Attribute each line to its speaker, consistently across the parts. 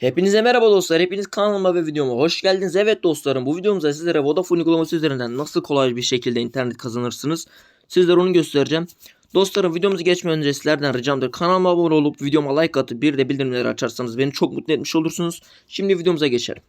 Speaker 1: Hepinize merhaba dostlar. Hepiniz kanalıma ve videoma hoş geldiniz. Evet dostlarım bu videomuzda sizlere Vodafone uygulaması üzerinden nasıl kolay bir şekilde internet kazanırsınız. Sizlere onu göstereceğim. Dostlarım videomuzu geçmeden önce sizlerden ricamdır. Kanalıma abone olup videoma like atıp bir de bildirimleri açarsanız beni çok mutlu etmiş olursunuz. Şimdi videomuza geçelim.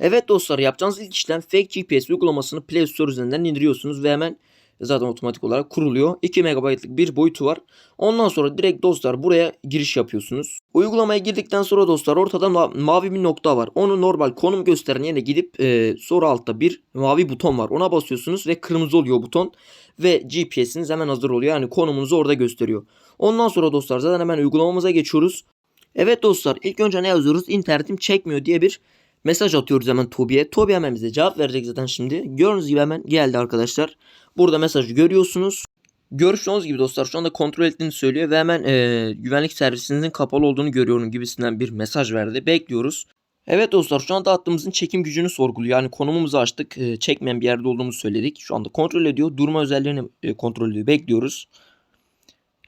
Speaker 1: Evet dostlar yapacağınız ilk işlem Fake GPS uygulamasını Play Store üzerinden indiriyorsunuz ve hemen zaten otomatik olarak kuruluyor. 2 MB'lık bir boyutu var. Ondan sonra direkt dostlar buraya giriş yapıyorsunuz. Uygulamaya girdikten sonra dostlar ortada ma- mavi bir nokta var. Onu normal konum gösteren yerine gidip e, sonra altta bir mavi buton var. Ona basıyorsunuz ve kırmızı oluyor buton. Ve GPS'iniz hemen hazır oluyor. Yani konumunuzu orada gösteriyor. Ondan sonra dostlar zaten hemen uygulamamıza geçiyoruz. Evet dostlar ilk önce ne yazıyoruz? İnternetim çekmiyor diye bir mesaj atıyoruz hemen Tobi'ye. Tobi hemen bize cevap verecek zaten şimdi. Gördüğünüz gibi hemen geldi arkadaşlar. Burada mesajı görüyorsunuz. Görüştüğünüz gibi dostlar şu anda kontrol ettiğini söylüyor ve hemen e, güvenlik servisinizin kapalı olduğunu görüyorum gibisinden bir mesaj verdi. Bekliyoruz. Evet dostlar şu anda hattımızın çekim gücünü sorguluyor. Yani konumumuzu açtık. e, çekmeyen bir yerde olduğumuzu söyledik. Şu anda kontrol ediyor. Durma özelliğini e, kontrol ediyor. Bekliyoruz.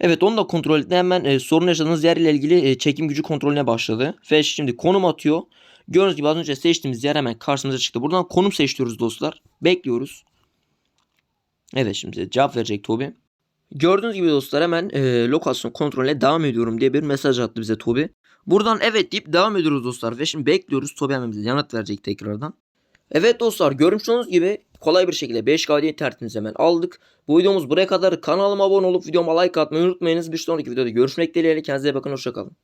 Speaker 1: Evet onu da kontrol etti. Hemen e, sorun yaşadığınız yer ile ilgili e, çekim gücü kontrolüne başladı. Ve şimdi konum atıyor. Gördüğünüz gibi az önce seçtiğimiz yer hemen karşımıza çıktı. Buradan konum seçiyoruz dostlar. Bekliyoruz. Evet şimdi cevap verecek Tobi. Gördüğünüz gibi dostlar hemen e, lokasyon kontrolüne devam ediyorum diye bir mesaj attı bize Tobi. Buradan evet deyip devam ediyoruz dostlar ve şimdi bekliyoruz. Tobi hemen bize yanıt verecek tekrardan. Evet dostlar görmüş olduğunuz gibi kolay bir şekilde 5G internetimizi hemen aldık. Bu videomuz buraya kadar. Kanalıma abone olup videoma like atmayı unutmayınız. Bir sonraki videoda görüşmek dileğiyle. Kendinize bakın. Hoşçakalın.